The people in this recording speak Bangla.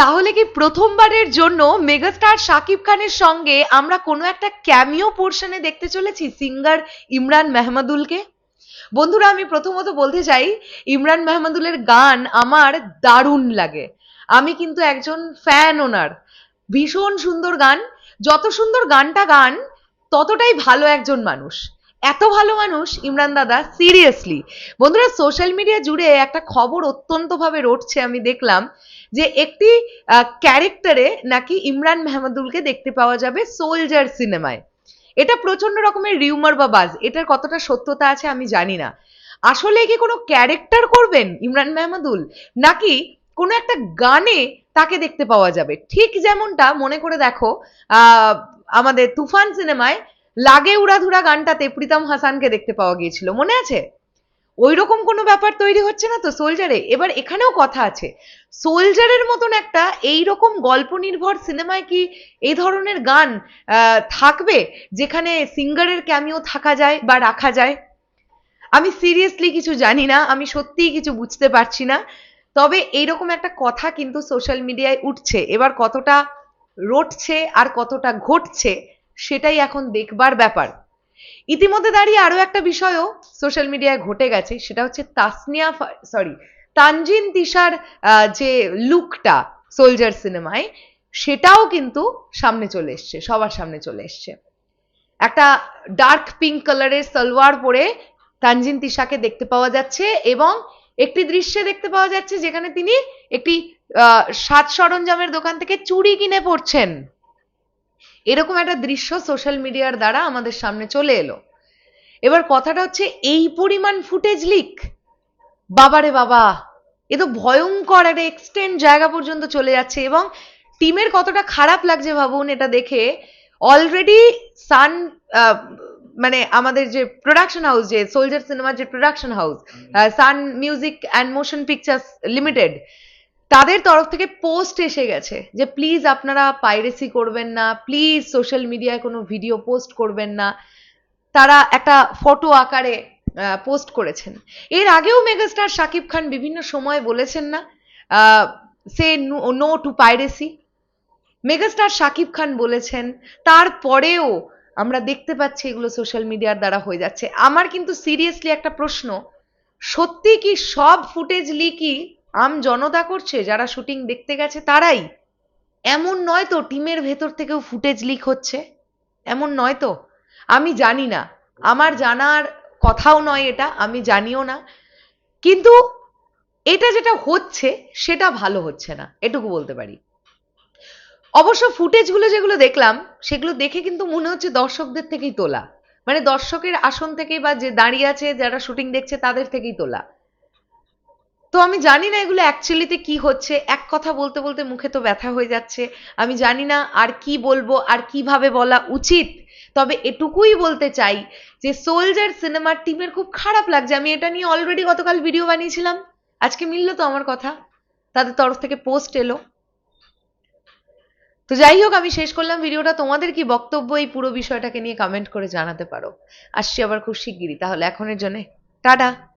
তাহলে কি প্রথমবারের জন্য মেগাস্টার শাকিব খানের সঙ্গে আমরা কোনো একটা ক্যামিও পোর্শনে দেখতে চলেছি সিঙ্গার ইমরান মেহমাদুলকে? বন্ধুরা, আমি প্রথমত বলতে চাই, ইমরান মেহমাদুলের গান আমার দারুণ লাগে। আমি কিন্তু একজন ফ্যান ওনার ভীষণ সুন্দর গান। যত সুন্দর গানটা গান, ততটাই ভালো একজন মানুষ। এত ভালো মানুষ, ইমরান দাদা সিরিয়াসলি বন্ধুরা সোশ্যাল মিডিয়া জুড়ে একটা খবর অত্যন্তভাবে রটছে, আমি দেখলাম, যে একটি ক্যারেক্টারে নাকি ইমরান মেহমাদুলকে দেখতে পাওয়া যাবে সোলজার সিনেমায় এটা প্রচণ্ড রকমের রিউমার বা বাজ এটার কতটা সত্যতা আছে আমি জানি না। আসলে কি কোনো ক্যারেক্টার করবেন ইমরান মেহমাদুল? নাকি কোনো একটা গানে তাকে দেখতে পাওয়া যাবে? ঠিক যেমনটা, মনে করে দেখো আমাদের তুফান সিনেমায় লাগে উড়াধুরা গানটাতে প্রীতম হাসানকে দেখতে পাওয়া গিয়েছিল। মনে আছে? ওই রকম কোনো ব্যাপার তৈরি হচ্ছে না তো সোলজারে? এবার এখানেও কথা আছে। সোলজারের মতন একটা এই রকম গল্প নির্ভর সিনেমায় কি এই ধরনের গান থাকবে যেখানে সিঙ্গারের ক্যামিও থাকা যায় বা রাখা যায়? আমি সিরিয়াসলি কিছু জানি না, আমি সত্যিই কিছু বুঝতে পারছি না। তবে এইরকম একটা কথা কিন্তু সোশ্যাল মিডিয়ায় উঠছে। এবার কতটা রটছে আর কতটা ঘটছে সেটাই এখন দেখবার ব্যাপার। ইতিমধ্যে দাঁড়িয়ে আরও একটা বিষয়ও সোশ্যাল মিডিয়ায় ঘটে গেছে, সেটা হচ্ছে তাসনিয়া সরি তানজিন তিশার যে লুকটা সোলজার সিনেমায় সেটাও কিন্তু সামনে চলে এসছে, সবার সামনে চলে এসছে। একটা ডার্ক পিঙ্ক কালারের সালোয়ার পরে তানজিন তিশাকে দেখতে পাওয়া যাচ্ছে এবং একটি দৃশ্যে দেখতে পাওয়া যাচ্ছে যেখানে তিনি একটি সাজ সরঞ্জামের দোকান থেকে চুড়ি কিনে পড়ছেন এরকম একটা দৃশ্য সোশ্যাল মিডিয়ার দ্বারা আমাদের সামনে চলে এলো। এবার কথাটা হচ্ছে এই পরিমাণ ফুটেজ লিক বাবারে বাবা! এ তো ভয়ঙ্কর একটা এক্সটেন্ড জায়গা পর্যন্ত চলে যাচ্ছে এবং টিমের কতটা খারাপ লাগছে ভাবুন এটা দেখে অলরেডি সান মানে আমাদের যে প্রোডাকশন হাউস যে সোলজার সিনেমার যে production house Sun Music and Motion Pictures Limited তাদের তরফ থেকে পোস্ট এসে গেছে যে প্লিজ আপনারা পাইরেসি করবেন না প্লিজ সোশ্যাল মিডিয়ায় কোনো ভিডিও পোস্ট করবেন না। তারা একটা ফটো আকারে পোস্ট করেছেন। এর আগেও মেগাস্টার শাকিব খান বিভিন্ন সময় বলেছেন না say no to piracy megastar Shakib Khan বলেছেন, তারপরেও আমরা দেখতে পাচ্ছি এগুলো সোশ্যাল মিডিয়ার দ্বারা হয়ে যাচ্ছে। আমার কিন্তু সিরিয়াসলি একটা প্রশ্ন, সত্যি কি সব ফুটেজ লিকই আম জনতা করছে, যারা শুটিং দেখতে গেছে তারাই। এমন নয় তো টিমের ভেতর থেকেও ফুটেজ লিক হচ্ছে? এমন নয় তো? আমি জানি না। আমার জানার কথাও নয় এটা, আমি জানিও না। কিন্তু এটা যেটা হচ্ছে, সেটা ভালো হচ্ছে না, এটুকু বলতে পারি। অবশ্য ফুটেজগুলো যেগুলো দেখলাম, সেগুলো দেখে কিন্তু মনে হচ্ছে দর্শকদের থেকেই তোলা। মানে দর্শকের আসন থেকেই বা যে দাঁড়িয়ে আছে, যারা শুটিং দেখছে, তাদের থেকেই তোলা। তো আমি জানি না এগুলো অ্যাকচুয়ালিতে কি হচ্ছে। এক কথা বলতে বলতে মুখে তো ব্যথা হয়ে যাচ্ছে। আমি জানি না আর কি বলব, আর কীভাবে বলা উচিত। তবে এটুকুই বলতে চাই যে সোলজার সিনেমার টিমের খুব খারাপ লাগছে। আমি এটা নিয়ে অলরেডি গতকাল ভিডিও বানিয়েছিলাম। আজকে মিললো তো আমার কথা। তাদের তরফ থেকে পোস্ট এলো। তো যাই হোক, আমি শেষ করলাম ভিডিওটা। তোমাদের কি বক্তব্য এই পুরো বিষয়টাকে নিয়ে কমেন্ট করে জানাতে পারো? আসছি আবার খুব শিগগিরই। তাহলে এখনের জন্য টাটা।